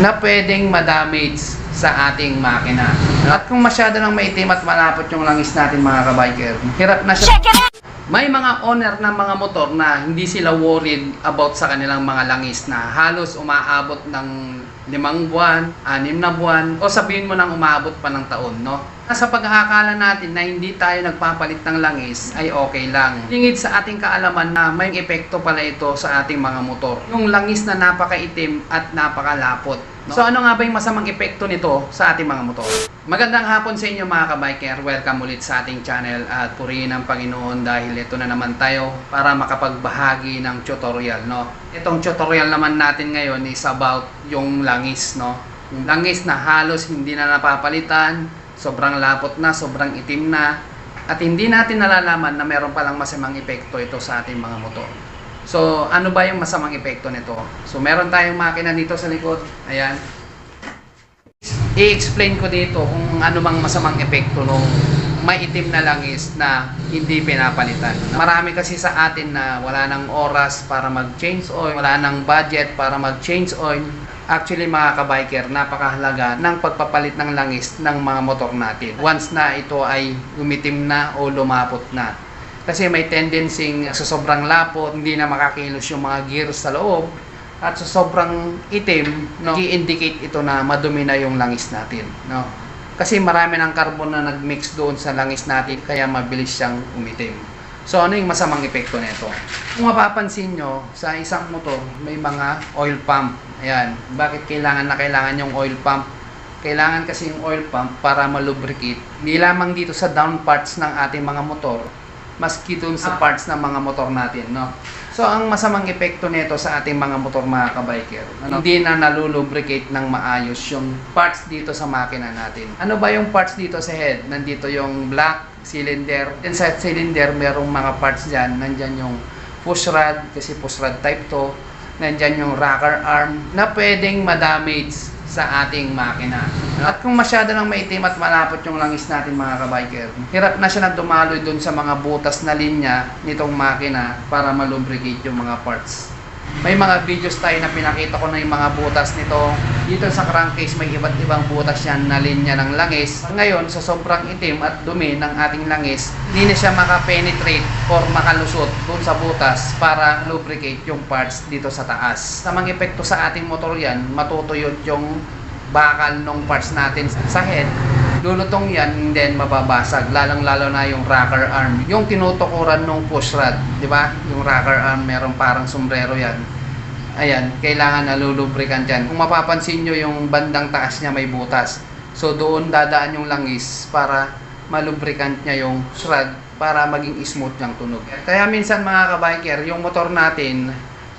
na pwedeng madamage sa ating makina. At kung masyado nang maitim at malapot yung langis natin mga kabiker, hirap na siya. May mga owner ng mga motor na hindi sila worried about sa kanilang mga langis na halos umaabot ng limang buwan, anim na buwan, o sabihin mo nang umaabot pa ng taon, no? Sa pag-aakala natin na hindi tayo nagpapalit ng langis ay okay lang. Lingid sa ating kaalaman na may epekto pala ito sa ating mga motor. Yung langis na napakaitim at napakalapot. No? So ano nga ba yung masamang epekto nito sa ating mga motor? Magandang hapon sa inyo mga kabiker. Welcome ulit sa ating channel at purihin ang Panginoon dahil ito na naman tayo para makapagbahagi ng tutorial. No? Itong tutorial naman natin ngayon is about yung langis. No? Yung langis na halos hindi na napapalitan, sobrang lapot na, sobrang itim na, at hindi natin nalalaman na meron palang masamang epekto ito sa ating mga motor. So, ano ba yung masamang epekto nito? So, meron tayong makina dito sa likod. Ayan. I-explain ko dito kung ano bang masamang epekto nung maitim na langis na hindi pinapalitan. Marami kasi sa atin na wala nang oras para mag-change oil, wala nang budget para mag-change oil. Actually mga kabiker, napakahalaga ng pagpapalit ng langis ng mga motor natin. Once na ito ay umitim na o lumapot na. Kasi may tendency sa sobrang lapot, hindi na makakilos yung mga gears sa loob. At sa sobrang itim, no, i-indicate ito na madumi na yung langis natin. No? Kasi marami ng carbon na nag-mix doon sa langis natin, kaya mabilis siyang umitim. So ano yung masamang epekto nito? Kung mapapansin nyo, sa isang motor, may mga oil pump. Ayan, bakit kailangan na kailangan yung oil pump? Kailangan kasi yung oil pump para malubricate. Hindi lamang dito sa down parts ng ating mga motor, maski doon sa parts ng mga motor natin, no? So, ang masamang epekto nito sa ating mga motor mga kabiker, ano, hindi na nalulubricate ng maayos yung parts dito sa makina natin. Ano ba yung parts dito sa head? Nandito yung black cylinder. Inside cylinder, merong mga parts dyan. Nandyan yung push rod, kasi push rod type to. Nandyan yung rocker arm na pwedeng madamage sa ating makina. At kung masyado nang maitim at malapot yung langis natin mga kabiker, hirap na siya na dumaloy dun sa mga butas na linya nitong makina para malubricate yung mga parts. May mga videos tayo na pinakita ko na yung mga butas nito. Dito sa crankcase may iba't ibang butas yan na linya ng langis. Ngayon, sa sobrang itim at dumi ng ating langis, hindi na siya makapenetrate or makalusot dun sa butas para lubricate yung parts dito sa taas. Tamang epekto sa ating motor yan, matutuyot yung bakal ng parts natin sa head lulutong yan and then mababasag. Lalong lalo na yung rocker arm. Yung tinutukuran ng push rod di ba? Yung rocker arm meron parang sombrero yan. Ayan kailangan nalulubricant yan kung mapapansin nyo yung bandang taas niya may butas. So doon dadaan yung langis para malubricant niya yung shroud para maging smooth yung tunog. Kaya minsan mga kabiker yung motor natin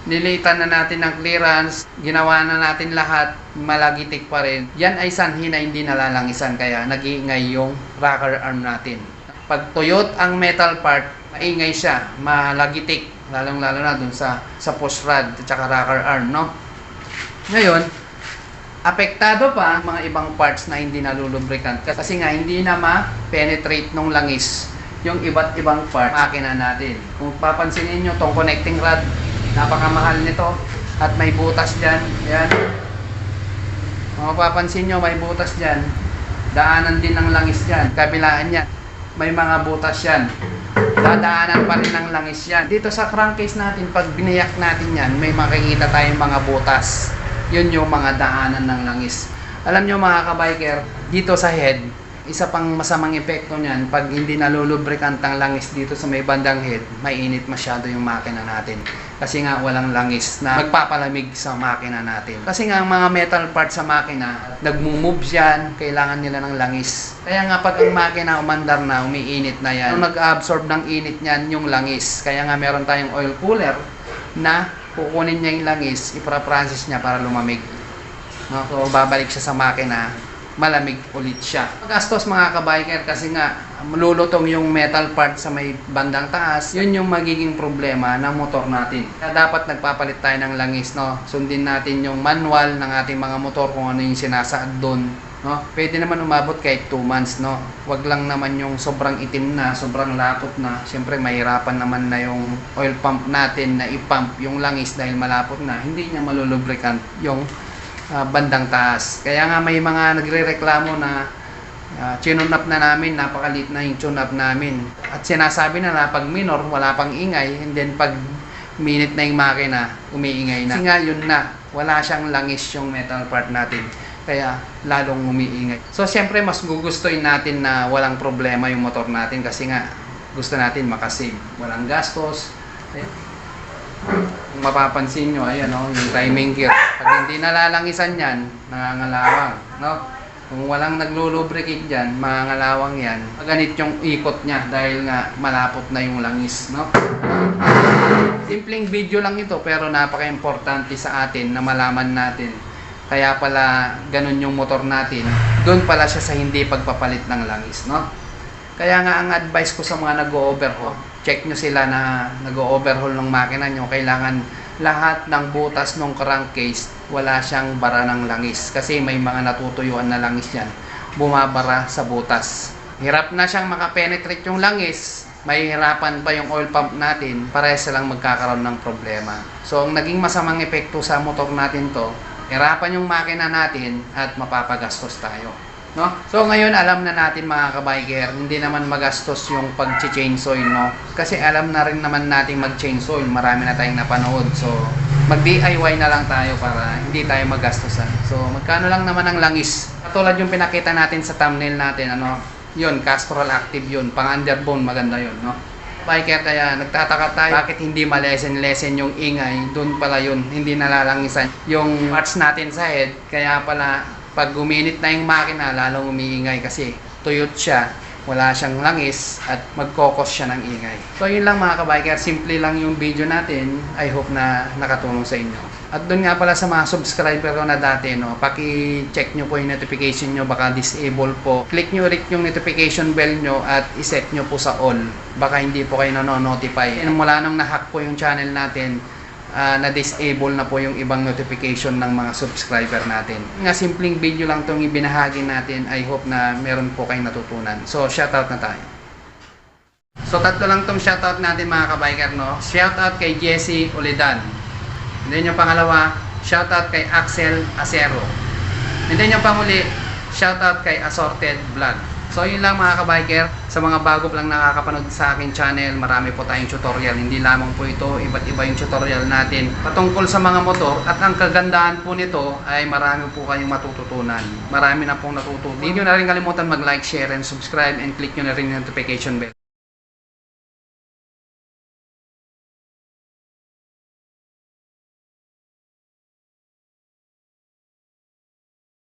nilitan na natin ng clearance, ginawa na natin lahat, malagitik pa rin. Yan ay sanhi na hindi nalalangisan kaya nag-iingay yung rocker arm natin. Pag tuyot ang metal part, maingay siya, malagitik, lalong lalo na dun sa, sa push rod at saka rocker arm, no? Ngayon, apektado pa ang mga ibang parts na hindi nalulubricant kasi nga hindi na ma-penetrate nung langis yung iba't ibang parts makina natin. Kung papansinin nyo, tong connecting rod, napakamahal nito at may butas dyan. Yan kung mapapansin nyo may butas dyan. Daanan din ng langis dyan. Kabilaan yan may mga butas yan. Dadaanan pa rin ng langis yan. Dito sa crankcase natin pag biniyak natin yan may makikita tayong mga butas. Yun yung mga daanan ng langis. Alam nyo mga kabiker dito sa head isa pang masamang epekto niyan, pag hindi nalulubricant ang langis dito sa may bandang head, mainit masyado yung makina natin. Kasi nga walang langis na magpapalamig sa makina natin. Kasi nga ang mga metal parts sa makina, nagmo-move yan, kailangan nila ng langis. Kaya nga pag ang makina umandar na, umiinit na yan, ang nag-absorb ng init niyan yung langis. Kaya nga meron tayong oil cooler na kukunin niya yung langis, ipra-process niya para lumamig. No? So, babalik siya sa makina, malamig ulit siya. Magastos mga kabiker kasi nga malulutong yung metal part sa may bandang taas, yun yung magiging problema ng motor natin. Kaya dapat nagpapalit tayo ng langis, no? Sundin natin yung manual ng ating mga motor kung ano yung sinasaad doon. No? Pwede naman umabot kahit 2 months, no? Wag lang naman yung sobrang itim na, sobrang lapot na. Siyempre, mahirapan naman na yung oil pump natin na i-pump yung langis dahil malapot na. Hindi niya malulubricant yung ah, bandang taas. Kaya nga may mga nagre-reklamo na uh, chinunap na namin, napakalit na yung tune-up namin. At sinasabi na na pag minor, wala pang ingay, and then pag minute na yung makina, umiingay na. Kasi nga yun na, wala siyang langis yung metal part natin. Kaya lalong umiingay. So siyempre mas gugustuhin natin na walang problema yung motor natin kasi nga gusto natin makasave. Walang gastos. Ayan. Mapapansin nyo, ayan o, yung timing gear. Pag hindi nalalangisan yan, nangangalawang. No? Kung walang naglulubricate dyan, mangangalawang yan. Maganit yung ikot niya dahil nga malapot na yung langis. No? Simpleng video lang ito pero napaka-importante sa atin na malaman natin. Kaya pala ganun yung motor natin. Doon pala siya sa hindi pagpapalit ng langis. No? Kaya nga ang advice ko sa mga nag-overhaul, check nyo sila na nag-overhaul ng makina nyo. Kailangan lahat ng butas ng crankcase, wala siyang bara ng langis. Kasi may mga natutuyuan na langis yan. Bumabara sa butas. Hirap na siyang makapenetrate yung langis. May hirapan pa yung oil pump natin, parehas lang magkakaroon ng problema. So, ang naging masamang epekto sa motor natin to, hirapan yung makina natin at mapapagastos tayo. No? So ngayon alam na natin mga kabiker, hindi naman magastos yung pag-change oil, no? Kasi alam na rin naman natin mag-change oil, marami na tayong napanood. So mag-DIY na lang tayo para hindi tayo magastosan. So magkano lang naman ang langis? Katulad yung pinakita natin sa thumbnail natin, ano? Yun, Castrol Active yun, pang underbone maganda yun, no? Biker kaya nagtataka tayo bakit hindi malesen-lesen yung ingay doon pala yun hindi nalalangisan yung parts natin sa head kaya pala pag guminit na yung makina, lalong umiingay kasi tuyot siya, wala siyang langis at magkokos siya ng ingay. So yun lang mga kabiker, simple lang yung video natin. I hope na nakatulong sa inyo. At doon nga pala sa mga subscriber ko na dati, no, paki-check nyo po yung notification nyo, baka disable po. Click nyo ulit yung notification bell nyo at iset nyo po sa all. Baka hindi po kayo nanonotify. And mula nung nahack po yung channel natin, ah, na-disable na po yung ibang notification ng mga subscriber natin. Nga simpleng video lang itong ibinahagi natin. I hope na meron po kayong natutunan. So, shoutout na tayo. So, tatlo lang tong shoutout natin mga kabiker, no? Shoutout kay Jesse Ulidan. And then yung pangalawa, shoutout kay Axel Acero. And then yung panguli, shoutout kay Assorted Vlog. So yun lang mga kabiker, sa mga bago lang nakakapanood sa akin channel, marami po tayong tutorial. Hindi lamang po ito, iba't iba yung tutorial natin patungkol sa mga motor. At ang kagandahan po nito ay marami po kayong matututunan. Marami na pong natutunan. Hindi nyo na rin kalimutan mag-like, share, and subscribe and click nyo na rin yung notification bell.